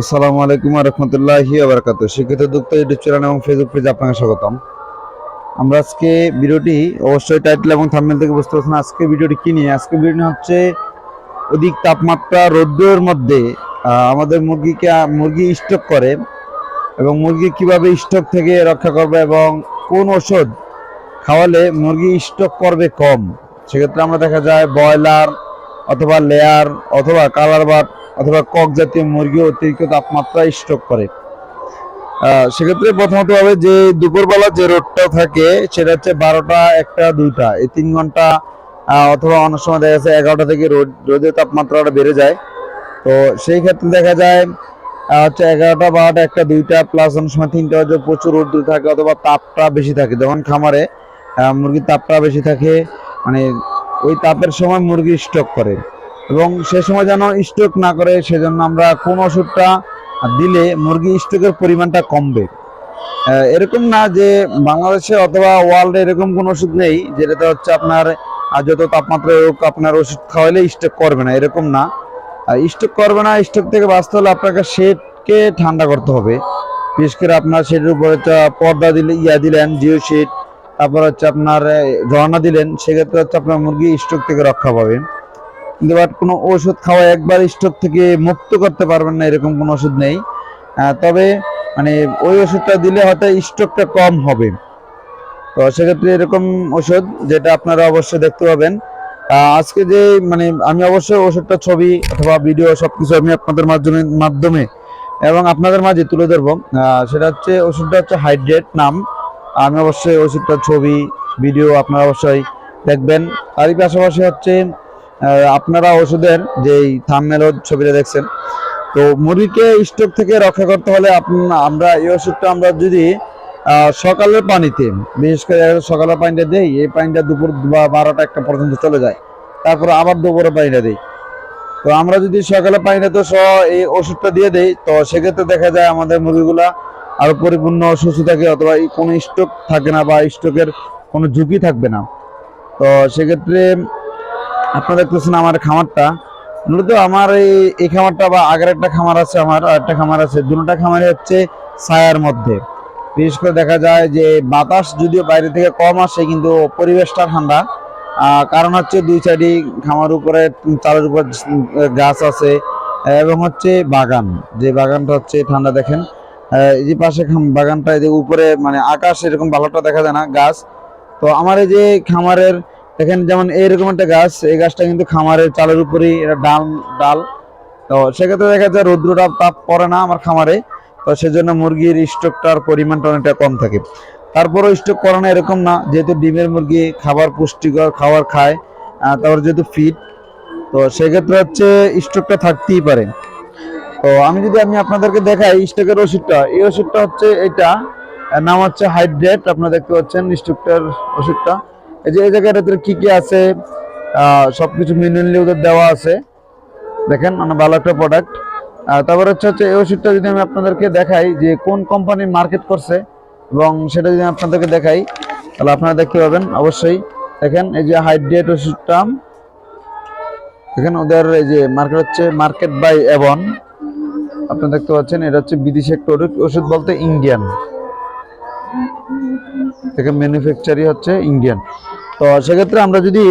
আসসালামু আলাইকুম রহমতুল্লাহি আবরকাত শিক্ষিত দুঃখ ইউটিউব চ্যানেল এবং ফেসবুক পেজে আপনাকে স্বাগতম। আমরা আজকে ভিডিওটি অবশ্যই টাইটেল এবং থাম্বনেল থেকে বুঝতে পারছেন আজকে ভিডিওটি কি নিয়ে। আজকে ভিডিওটি হচ্ছে অধিক তাপমাত্রা রৌদ্রের মধ্যে আমাদের মুরগিকে, মুরগি স্টক করে এবং মুরগি কীভাবে স্টক থেকে রক্ষা করবে এবং কোন ওষুধ খাওয়ালে মুরগি স্টক করবে কম। সেক্ষেত্রে আমরা দেখা যায় ব্রয়লার অথবা লেয়ার অথবা কালার বাট অথবা কক জাতীয় মুরগি অতিরিক্ত তাপমাত্রায় স্টক করে। সেক্ষেত্রে প্রথমত হবে যে দুপুরবেলা যে রোদটা থাকে, সেটা হচ্ছে বারোটা, একটা, দুইটা। এই তিন ঘণ্টা অথবা অনেক সময় দেখা যাচ্ছে এগারোটা থেকে রোদ, রোদের তাপমাত্রাটা বেড়ে যায়। তো সেই ক্ষেত্রে দেখা যায় হচ্ছে এগারোটা, বারোটা, একটা, দুইটা প্লাস অনেক সময় তিনটা বাজে প্রচুর রোদ্র থাকে, অথবা তাপটা বেশি থাকে। যখন খামারে মুরগির তাপটা বেশি থাকে মানে ওই তাপের সময় মুরগি স্টক করে। এবং সে সময় যেন স্টক না করে, সেজন্য আমরা কোন ওষুধটা দিলে মুরগি স্টকের পরিমাণটা কমবে। এরকম না যে বাংলাদেশে অথবা ওয়ার্ল্ডে এরকম কোন ওষুধ নেই, যেটাতে হচ্ছে আপনার যত তাপমাত্রা হোক আপনার ওষুধ খাওয়াইলে স্টক করবে না, এরকম না। স্টক করবে না স্টক থেকে বাঁচতে হলে আপনাকে শেডকে ঠান্ডা করতে হবে। বিশেষ করে আপনার শেডের উপরে পর্দা দিলে, ইয়া দিলেন, জিও শিট তারপর হচ্ছে আপনার ঝর্ণা দিলেন, সেক্ষেত্রে হচ্ছে আপনার মুরগি স্টক থেকে রক্ষা পাবে। বাট কোনো ওষুধ খাওয়া একবার স্টক থেকে মুক্ত করতে পারবেন না, এরকম কোনো ওষুধ নেই। তবে মানে ওই ওষুধটা দিলে হয়তো স্টকটা কম হবে। তো সেক্ষেত্রে এরকম ওষুধ যেটা আপনারা অবশ্যই দেখতে পাবেন। আজকে যে মানে আমি অবশ্যই ওষুধটা ছবি অথবা ভিডিও সব কিছু আমি আপনাদের মাধ্যমে মাধ্যমে এবং আপনাদের মাঝে তুলে ধরবো। সেটা হচ্ছে, ওষুধটা হচ্ছে হাইড্রেট নাম। আমি অবশ্যই ওষুধটার ছবি, ভিডিও আপনারা অবশ্যই দেখবেন। তারই পাশাপাশি হচ্ছে আপনারা ওষুধের যেই থামমেল ছবিটা দেখছেন, তো মুরগিকে স্ট্রোক থেকে রক্ষা করতে হলে আমরা এই ওষুধটা আমরা যদি সকালের পানিতে, বিশেষ করে সকালের পানিটা দেই, এই পানিটা দুপুর বা বারোটা একটা পর্যন্ত চলে যায়। তারপরে আবার দুপুরে পানিটা দিই। তো আমরা যদি সকালে পানিটা তো সহ এই ওষুধটা দিয়ে দেই, তো সেক্ষেত্রে দেখা যায় আমাদের মুরগিগুলা আরও পরিপূর্ণ সুস্থ থাকে অথবা কোনো স্ট্রোক থাকে না বা স্ট্রোকের কোনো ঝুঁকি থাকবে না। তো সেক্ষেত্রে আপনারা দেখতেছেন আমার খামারটা। মূলত আমার এই এই খামারটা বা আগের একটা খামার আছে আমার একটা খামার আছে। দুটোটা খামারই হচ্ছে ছায়ার মধ্যে। বিশেষ করে দেখা যায় যে বাতাস যদিও বাইরে থেকে কম আসে, কিন্তু পরিবেশটা ঠান্ডা। কারণ হচ্ছে দুই সাইডে খামার উপরে, চালের উপর গাছ আছে, এবং হচ্ছে বাগান। যে বাগানটা হচ্ছে ঠান্ডা দেখেন। এই যে পাশে বাগানটা যে উপরে মানে আকাশ এরকম ভালোটা দেখা যায় না, গাছ। তো আমার এই যে খামারের দেখেন যেমন এইরকম একটা গাছ, এই গাছটা কিন্তু খামারের চালের উপরেই, এটা ডাল ডাল। তো সেক্ষেত্রে দেখা যায় রৌদ্রটা তাপ পড়ে না আমার খামারে, তো সেজন্য মুরগির স্টকটার পরিমাণটা অনেকটা কম থাকে। তারপরও স্টক করে না এরকম না, যেহেতু ডিমের মুরগি খাবার পুষ্টিকর খাবার খায় তারপর যেহেতু ফিট তো সেক্ষেত্রে হচ্ছে স্টকটা থাকতেই পারে। তো আমি যদি আমি আপনাদেরকে দেখাই স্টকের ওষুধটা, এই ওষুধটা হচ্ছে এটা নাম হচ্ছে হাইড্রেট, আপনারা দেখতে পাচ্ছেন স্টকটার ওষুধটা। এই যে এই জায়গায় এটাতে কি কি আছে? আহ, সবকিছু মিনারেলি ওদের দেওয়া আছে। দেখেন মানে ভালো একটা প্রোডাক্ট তারপর হচ্ছে হচ্ছে এই ওষুধটা যদি আমি আপনাদেরকে দেখাই যে কোন কোম্পানি মার্কেট করছে এবং সেটা যদি আপনাদেরকে দেখাই তাহলে আপনারা দেখতে পাবেন অবশ্যই। দেখেন এই যে হাইড্রেট ওষুধটা। দেখেন ওদের এই যে মার্কেট হচ্ছে মার্কেট বাই এভন আপনি দেখতে পাচ্ছেন এটা হচ্ছে বিদেশি একটা ওষুধ- বলতে ইন্ডিয়ান থেকে ম্যানুফ্যাকচারই হচ্ছে ইন্ডিয়ান তো সেক্ষেত্রে আমরা যদি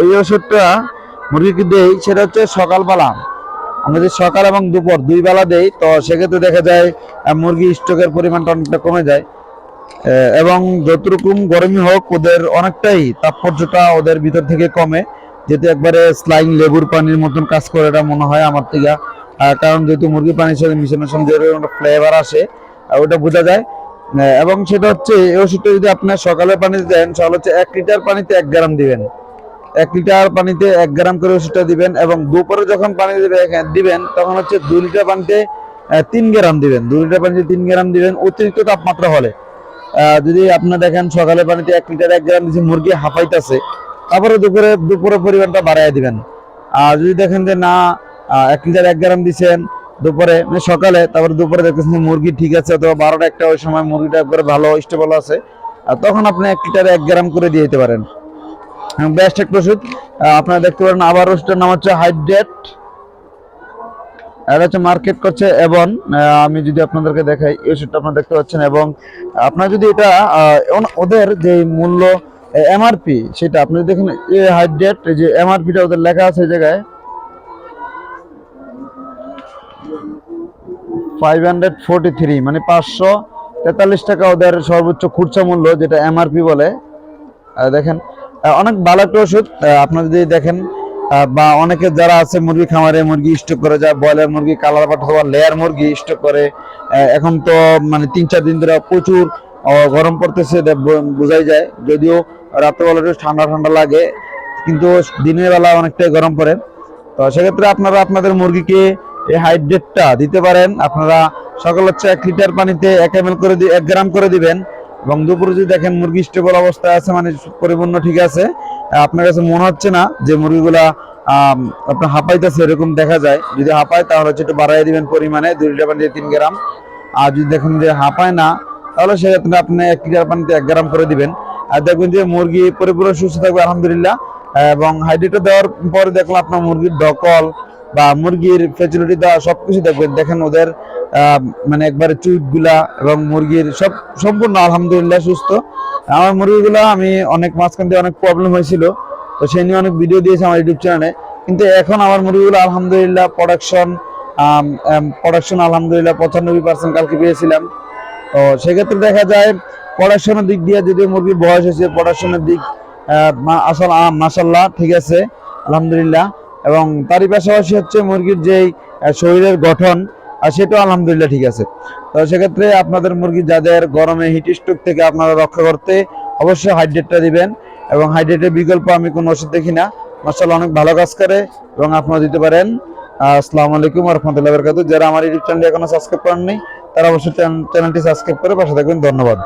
ওই ওষুধটা মুরগিকে দেই, সেটা হচ্ছে সকালবেলা। আমরা যদি সকাল এবং দুপুর দুই বেলা দেই, তো সেক্ষেত্রে দেখা যায় মুরগি স্টকের পরিমাণটা অনেকটা কমে যায়। এবং যতরকম গরমই হোক, ওদের অনেকটাই তাৎপর্যটা ওদের ভিতর থেকে কমে। যেহেতু একবারে স্লাইং লেবুর পানির মতন কাজ করে, এটা মনে হয় আমার থেকে। কারণ যেহেতু মুরগি পানির সাথে মিশানোর সঙ্গে ফ্লেভার আসে ওটা বোঝা যায়। এবং সেটা হচ্ছে, এই ওষুধটা যদি আপনার সকালে পানিতে দেন, তাহলে হচ্ছে এক লিটার পানিতে এক গ্রাম দিবেন। এক লিটার পানিতে এক গ্রাম করে ওষুধটা দিবেন এবং দুপুরে যখন পানি দিবে- দিবেন, তখন হচ্ছে দু লিটার পানিতে তিন গ্রাম দিবেন। দু লিটার পানিতে তিন গ্রাম দিবেন, অতিরিক্ত তাপমাত্রা হলে। যদি আপনার দেখেন সকালে পানিতে এক লিটার এক গ্রাম দিচ্ছি মুরগি হাঁপাইতেছে, তারপরে দুপুরে দুপুরে পরিমাণটা বাড়াইয়া দিবেন। আর যদি দেখেন যে না এক লিটার এক গ্রাম দিচ্ছেন দুপুরে মানে সকালে, তারপরে দুপুরে দেখতেছেন মুরগি ঠিক আছে, অথবা বারোটা একটা ওই সময় মুরগিটা একবারে ভালো স্টেবল আছে। আর তখন আপনি এক লিটার এক গ্রাম করে দিয়ে দিতে পারেন। বেস্ট একটা ওষুধ আপনারা দেখতে পারেন আবার ওষুধটার নাম হচ্ছে হাইড্রেট এটা হচ্ছে মার্কেট করছে এবং আমি যদি আপনাদেরকে দেখাই, এই ওষুধটা আপনারা দেখতে পাচ্ছেন। এবং আপনারা যদি এটা ওদের যে মূল্য এমআরপি সেটা আপনি দেখেন, এ হাইড্রেট যে এমআরপিটা ওদের লেখা আছে এই জায়গায় ফাইভ হান্ড্রেড ফোরটি থ্রি মানে পাঁচশো তেতাল্লিশ টাকা ওদের সর্বোচ্চ খুচরা মূল্য যেটা এমআরপি বলে দেখেন অনেক ভালো একটা ওষুধ আপনারা যদি দেখেন বা অনেকে যারা আছে মুরগি খামারে মুরগি স্টক করে যায় ব্রয়লার মুরগি কালার অথবা লেয়ার মুরগি স্টক করে এখন তো মানে তিন চার দিন ধরে প্রচুর গরম পড়তেছে বোঝাই যায় যদিও রাত্রেবেলা একটু ঠান্ডা ঠান্ডা লাগে কিন্তু দিনের বেলা অনেকটাই গরম পড়ে তো সেক্ষেত্রে আপনারা আপনাদের মুরগিকে এই হাইড্রেটটা দিতে পারেন, আপনারা সকাল হচ্ছে এক লিটার পানিতে এক এম করে এক গ্রাম করে দিবেন। এবং দুপুরে যদি দেখেন মুরগি স্টেবল অবস্থায় আছে মানে পরিপূর্ণ ঠিক আছে আপনার কাছে মনে হচ্ছে না যে মুরগিগুলা আপনার হাঁপাইতেছে এরকম দেখা যায়। যদি হাঁপায়, তাহলে হচ্ছে একটু বাড়াই দিবেন পরিমাণে, দুই লিটার পানিতে তিন গ্রাম। আর যদি দেখেন যে হাঁপায় না, তাহলে সেক্ষেত্রে আপনি এক লিটার পানিতে এক গ্রাম করে দিবেন। আর দেখবেন যে মুরগি পরিপূর্ণ সুস্থ থাকবে, আলহামদুলিল্লাহ। এবং হাইড্রেটটা দেওয়ার পরে দেখলাম আপনার মুরগির ডকল বা মুরগির ফেসিলিটি দেওয়া সবকিছু দেখবেন। দেখেন ওদের মানে একবারে চুইটগুলা এবং মুরগির সব সম্পূর্ণ আলহামদুলিল্লাহ সুস্থ। আমার মুরগিগুলা আমি অনেক মাঝখান দিয়ে অনেক প্রবলেম হয়েছিল। তো সেই নিয়ে অনেক ভিডিও দিয়েছি আমার ইউটিউব চ্যানেলে কিন্তু এখন আমার মুরগিগুলো আলহামদুলিল্লাহ প্রোডাকশন প্রোডাকশন আলহামদুলিল্লাহ পঁচানব্বই পার্সেন্ট কালকে পেয়েছিলাম। তো সেক্ষেত্রে দেখা যায় প্রোডাকশনের দিক দিয়ে যদি মুরগির বয়স হয়েছে প্রোডাকশনের দিক আসল আহ, মাশাল্লাহ ঠিক আছে আলহামদুলিল্লাহ। এবং তারই পাশাপাশি হচ্ছে মুরগির যেই শরীরের গঠন, আর সেটাও আলহামদুলিল্লাহ ঠিক আছে। তো সেক্ষেত্রে আপনাদের মুরগি যাদের গরমে হিট স্ট্রোক থেকে আপনারা রক্ষা করতে অবশ্যই হাইড্রেটটা দিবেন এবং হাইড্রেটের বিকল্প আমি কোনো ওষুধ দেখি না। মাসাল্লাহ অনেক ভালো কাজ করে এবং আপনারা দিতে পারেন। আসসালামু আলাইকুম রহমতুল্লাহ বরকাত যারা আমার ইউটিউব চ্যানেল এখনও সাবস্ক্রাইব করেননি, তারা অবশ্যই চ্যানেলটি সাবস্ক্রাইব করে পাশে থাকবেন। ধন্যবাদ।